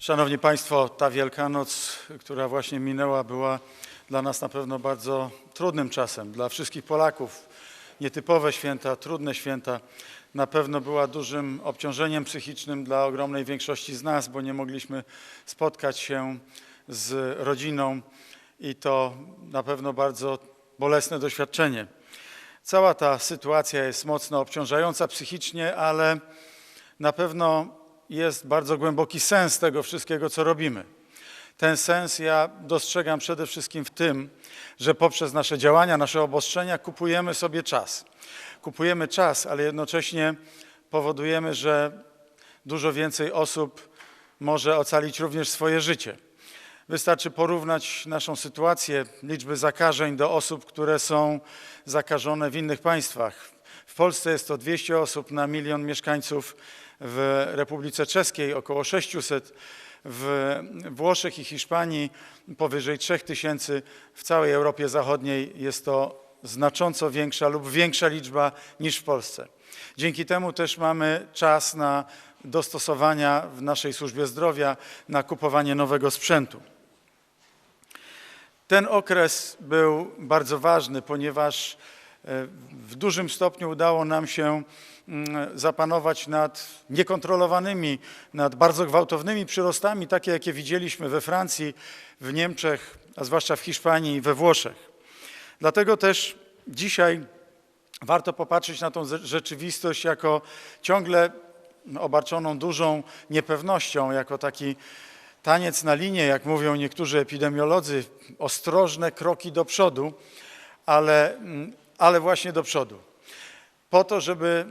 Szanowni Państwo, ta Wielkanoc, która właśnie minęła, była dla nas na pewno bardzo trudnym czasem. Dla wszystkich Polaków nietypowe święta, trudne święta. Na pewno była dużym obciążeniem psychicznym dla ogromnej większości z nas, bo nie mogliśmy spotkać się z rodziną i to na pewno bardzo bolesne doświadczenie. Cała ta sytuacja jest mocno obciążająca psychicznie, ale na pewno jest bardzo głęboki sens tego wszystkiego, co robimy. Ten sens ja dostrzegam przede wszystkim w tym, że poprzez nasze działania, nasze obostrzenia kupujemy sobie czas. Kupujemy czas, ale jednocześnie powodujemy, że dużo więcej osób może ocalić również swoje życie. Wystarczy porównać naszą sytuację, liczby zakażeń do osób, które są zakażone w innych państwach. W Polsce jest to 200 osób na milion mieszkańców, w Republice Czeskiej około 600, w Włoszech i Hiszpanii powyżej 3000, w całej Europie Zachodniej jest to znacząco większa lub większa liczba niż w Polsce. Dzięki temu też mamy czas na dostosowania w naszej służbie zdrowia, na kupowanie nowego sprzętu. Ten okres był bardzo ważny, ponieważ e, w dużym stopniu udało nam się zapanować nad niekontrolowanymi, nad bardzo gwałtownymi przyrostami, takie jakie widzieliśmy we Francji, w Niemczech, a zwłaszcza w Hiszpanii i we Włoszech. Dlatego też dzisiaj warto popatrzeć na tą ze- rzeczywistość jako ciągle obarczoną dużą niepewnością, jako taki taniec na linie, jak mówią niektórzy epidemiolodzy, ostrożne kroki do przodu, ale, mm, ale właśnie do przodu. Po to, żeby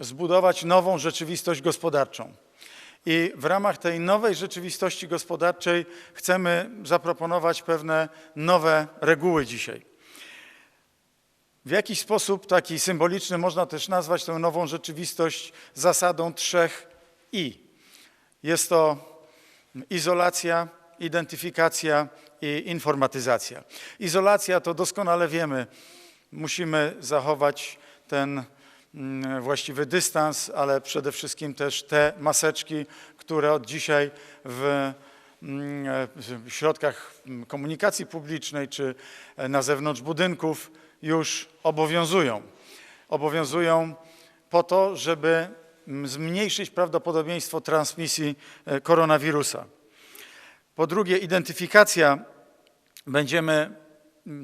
zbudować nową rzeczywistość gospodarczą. I w ramach tej nowej rzeczywistości gospodarczej chcemy zaproponować pewne nowe reguły dzisiaj. W jakiś sposób taki symboliczny można też nazwać tę nową rzeczywistość zasadą trzech I. Jest to izolacja, identyfikacja i informatyzacja. Izolacja to doskonale wiemy, musimy zachować ten właściwy dystans, ale przede wszystkim też te maseczki, które od dzisiaj w mm, środkach mm, komunikacji publicznej czy e, na zewnątrz budynków już obowiązują. Obowiązują po to, żeby mm, zmniejszyć prawdopodobieństwo transmisji e, koronawirusa. Po drugie, identyfikacja. Będziemy mm,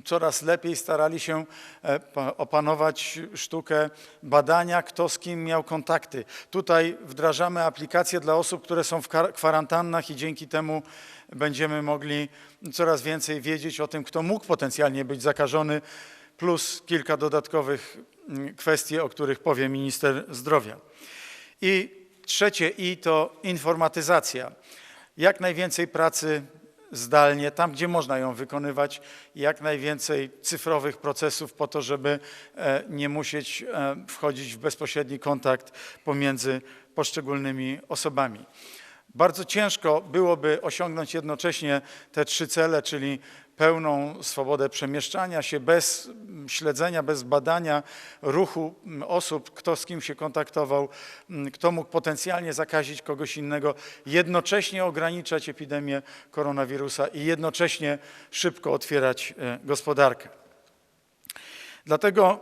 coraz lepiej starali się e, pa- opanować sztukę badania, kto z kim miał kontakty. Tutaj wdrażamy aplikacje dla osób, które są w kwarantannach i dzięki temu będziemy mogli coraz więcej wiedzieć o tym, kto mógł potencjalnie być zakażony, plus kilka dodatkowych mm, kwestii, o których powie minister zdrowia. I trzecie I to informatyzacja. Jak najwięcej pracy zdalnie, tam gdzie można ją wykonywać, jak najwięcej cyfrowych procesów po to, żeby e, nie musieć e, wchodzić w bezpośredni kontakt pomiędzy poszczególnymi osobami. Bardzo ciężko byłoby osiągnąć jednocześnie te trzy cele, czyli pełną swobodę przemieszczania się bez śledzenia, bez badania ruchu osób, kto z kim się kontaktował, mm, kto mógł potencjalnie zakazić kogoś innego, jednocześnie ograniczać epidemię koronawirusa i jednocześnie szybko otwierać e, gospodarkę. Dlatego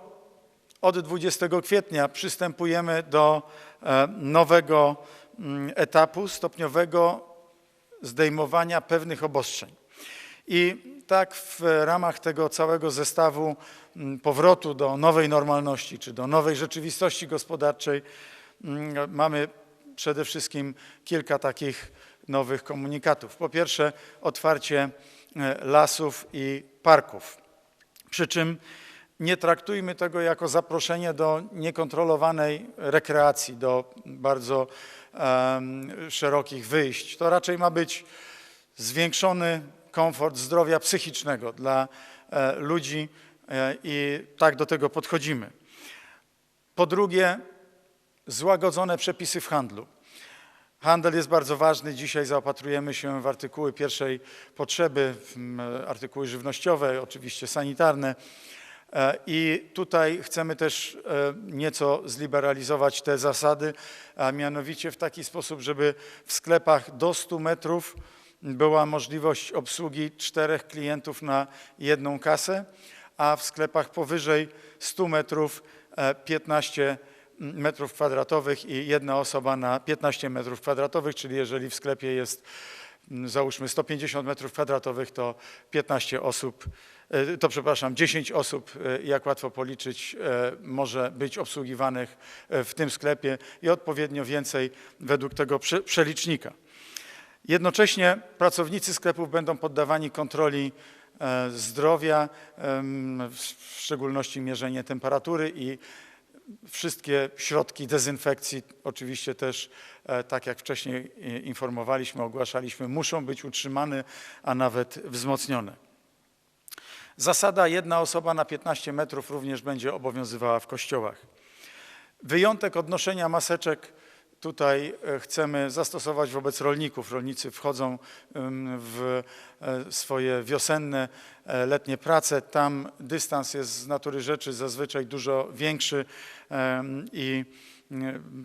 od 20 kwietnia przystępujemy do e, nowego mm, etapu stopniowego zdejmowania pewnych obostrzeń. I tak w ramach tego całego zestawu mm, powrotu do nowej normalności, czy do nowej rzeczywistości gospodarczej, mm, mamy przede wszystkim kilka takich nowych komunikatów. Po pierwsze, otwarcie e, lasów i parków. Przy czym nie traktujmy tego jako zaproszenie do niekontrolowanej rekreacji, do bardzo em, szerokich wyjść. To raczej ma być zwiększony komfort zdrowia psychicznego dla e, ludzi e, i tak do tego podchodzimy. Po drugie, złagodzone przepisy w handlu. Handel jest bardzo ważny. Dzisiaj zaopatrujemy się w artykuły pierwszej potrzeby, artykuły żywnościowe, oczywiście sanitarne. E, I tutaj chcemy też nieco zliberalizować te zasady, a mianowicie w taki sposób, żeby w sklepach do 100 metrów była możliwość obsługi czterech klientów na jedną kasę, a w sklepach powyżej 100 metrów e, 15 metrów kwadratowych i jedna osoba na 15 metrów kwadratowych, czyli jeżeli w sklepie jest załóżmy 150 metrów kwadratowych, to 15 osób, e, to przepraszam, 10 osób, e, jak łatwo policzyć, e, może być obsługiwanych e, w tym sklepie i odpowiednio więcej według tego prze- przelicznika. Jednocześnie pracownicy sklepów będą poddawani kontroli e, zdrowia, w szczególności mierzenie temperatury i wszystkie środki dezynfekcji, oczywiście też, e, tak jak wcześniej e, informowaliśmy, ogłaszaliśmy, muszą być utrzymane, a nawet wzmocnione. Zasada jedna osoba na 15 metrów również będzie obowiązywała w kościołach. Wyjątek od noszenia maseczek tutaj e, chcemy zastosować wobec rolników. Rolnicy wchodzą w e, swoje wiosenne, e, letnie prace. Tam dystans jest z natury rzeczy zazwyczaj dużo większy i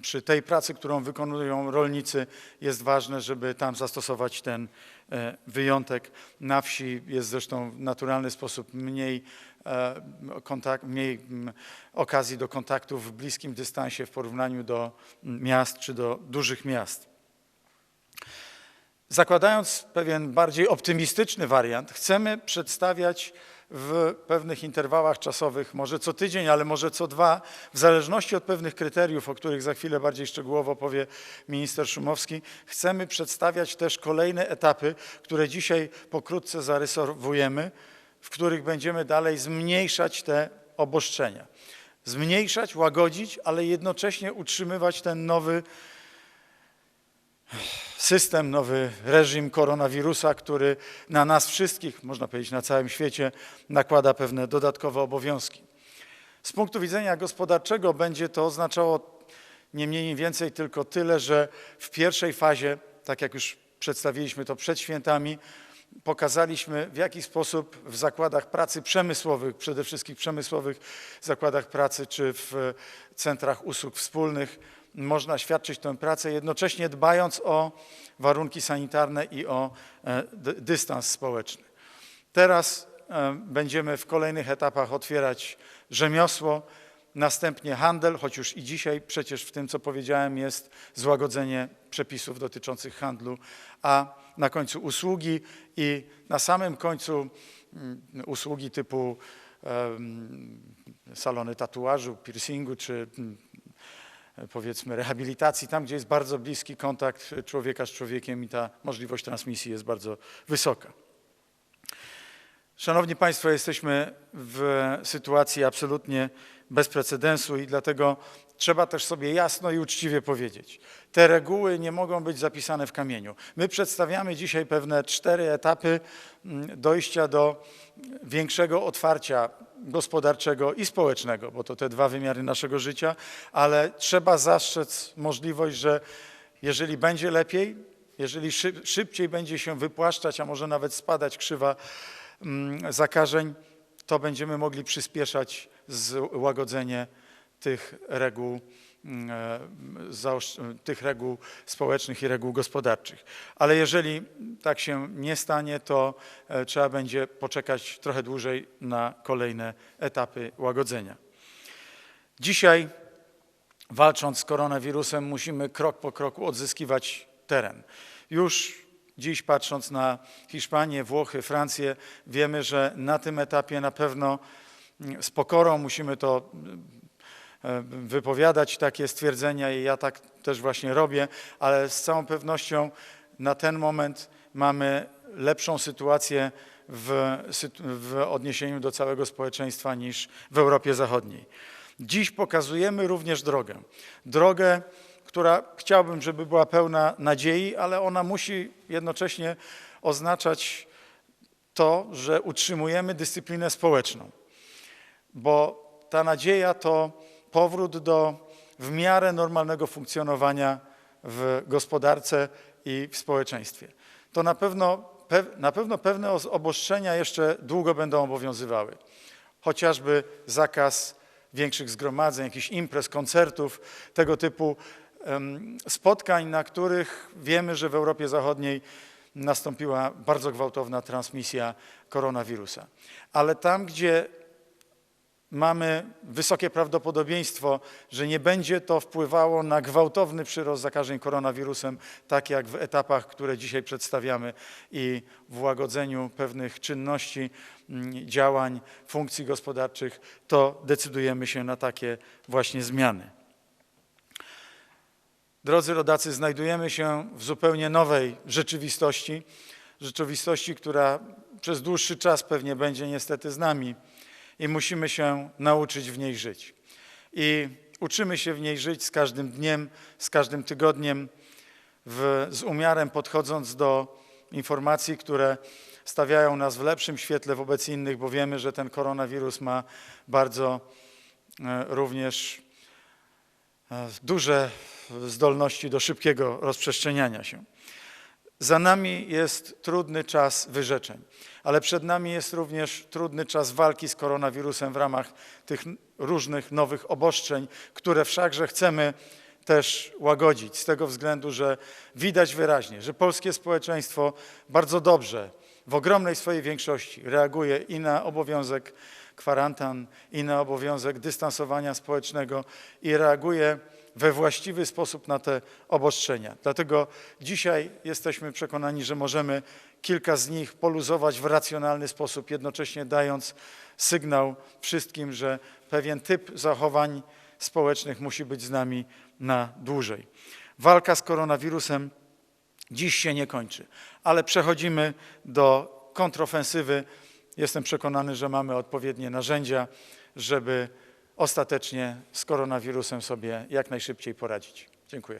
przy tej pracy, którą wykonują rolnicy, jest ważne, żeby tam zastosować ten wyjątek. Na wsi jest zresztą w naturalny sposób mniej, kontakt, mniej m, okazji do kontaktów w bliskim dystansie w porównaniu do m, miast czy do dużych miast. Zakładając pewien bardziej optymistyczny wariant, chcemy przedstawiać w pewnych interwałach czasowych, może co tydzień, ale może co dwa, w zależności od pewnych kryteriów, o których za chwilę bardziej szczegółowo powie minister Szumowski, chcemy przedstawiać też kolejne etapy, które dzisiaj pokrótce zarysowujemy, w których będziemy dalej zmniejszać te obostrzenia. Zmniejszać, łagodzić, ale jednocześnie utrzymywać ten nowy system, nowy reżim koronawirusa, który na nas wszystkich, można powiedzieć na całym świecie, nakłada pewne dodatkowe obowiązki. Z punktu widzenia gospodarczego będzie to oznaczało nie mniej, nie więcej tylko tyle, że w pierwszej fazie, tak jak już przedstawiliśmy to przed świętami, pokazaliśmy w jaki sposób w zakładach pracy przemysłowych, przede wszystkim przemysłowych zakładach pracy czy w centrach usług wspólnych można świadczyć tę pracę, jednocześnie dbając o warunki sanitarne i o e, dy- dystans społeczny. Teraz e, będziemy w kolejnych etapach otwierać rzemiosło, następnie handel, choć już i dzisiaj przecież w tym, co powiedziałem, jest złagodzenie przepisów dotyczących handlu, a na końcu usługi i na samym końcu mm, usługi typu salony tatuażu, piercingu czy mm, powiedzmy rehabilitacji, tam gdzie jest bardzo bliski kontakt człowieka z człowiekiem i ta możliwość transmisji jest bardzo wysoka. Szanowni Państwo, jesteśmy w sytuacji absolutnie bez precedensu i dlatego trzeba też sobie jasno i uczciwie powiedzieć. Te reguły nie mogą być zapisane w kamieniu. My przedstawiamy dzisiaj pewne cztery etapy mm, dojścia do większego otwarcia gospodarczego i społecznego, bo to te dwa wymiary naszego życia, ale trzeba zastrzec możliwość, że jeżeli będzie lepiej, jeżeli szyb, szybciej będzie się wypłaszczać, a może nawet spadać krzywa mm, zakażeń, to będziemy mogli przyspieszać złagodzenie tych reguł, mm, e, zaosz- tych reguł społecznych i reguł gospodarczych. Ale jeżeli tak się nie stanie, to e, trzeba będzie poczekać trochę dłużej na kolejne etapy łagodzenia. Dzisiaj, walcząc z koronawirusem, musimy krok po kroku odzyskiwać teren. Już dziś, patrząc na Hiszpanię, Włochy, Francję, wiemy, że na tym etapie na pewno mm, z pokorą musimy to e, wypowiadać takie stwierdzenia i ja tak też właśnie robię, ale z całą pewnością na ten moment mamy lepszą sytuację w, w odniesieniu do całego społeczeństwa niż w Europie Zachodniej. Dziś pokazujemy również drogę. Drogę, która chciałbym, żeby była pełna nadziei, ale ona musi jednocześnie oznaczać to, że utrzymujemy dyscyplinę społeczną bo ta nadzieja to powrót do w miarę normalnego funkcjonowania w gospodarce i w społeczeństwie. To na pewno, pe, na pewno pewne os- obostrzenia jeszcze długo będą obowiązywały. chociażby zakaz większych zgromadzeń, jakichś imprez, koncertów, tego typu spotkań, na których wiemy, że w Europie Zachodniej nastąpiła bardzo gwałtowna transmisja koronawirusa. Ale tam, gdzie mamy wysokie prawdopodobieństwo, że nie będzie to wpływało na gwałtowny przyrost zakażeń koronawirusem, tak jak w etapach, które dzisiaj przedstawiamy i w łagodzeniu pewnych czynności, mm, działań, funkcji gospodarczych, to decydujemy się na takie właśnie zmiany. Drodzy rodacy, znajdujemy się w zupełnie nowej rzeczywistości, rzeczywistości, która przez dłuższy czas pewnie będzie niestety z nami i musimy się nauczyć w niej żyć. I uczymy się w niej żyć z każdym dniem, z każdym tygodniem, w, z umiarem podchodząc do informacji, które stawiają nas w lepszym świetle wobec innych, bo wiemy, że ten koronawirus ma bardzo e, również e, duże zdolności do szybkiego rozprzestrzeniania się. Za nami jest trudny czas wyrzeczeń, ale przed nami jest również trudny czas walki z koronawirusem w ramach tych różnych nowych obostrzeń, które wszakże chcemy też łagodzić, z tego względu, że widać wyraźnie, że polskie społeczeństwo bardzo dobrze, w ogromnej swojej większości reaguje i na obowiązek kwarantan, i na obowiązek dystansowania społecznego i reaguje we właściwy sposób na te obostrzenia. Dlatego dzisiaj jesteśmy przekonani, że możemy kilka z nich poluzować w racjonalny sposób, jednocześnie dając sygnał wszystkim, że pewien typ zachowań społecznych musi być z nami na dłużej. Walka z koronawirusem dziś się nie kończy, ale przechodzimy do kontrofensywy. Jestem przekonany, że mamy odpowiednie narzędzia, żeby ostatecznie z koronawirusem sobie jak najszybciej poradzić. Dziękuję.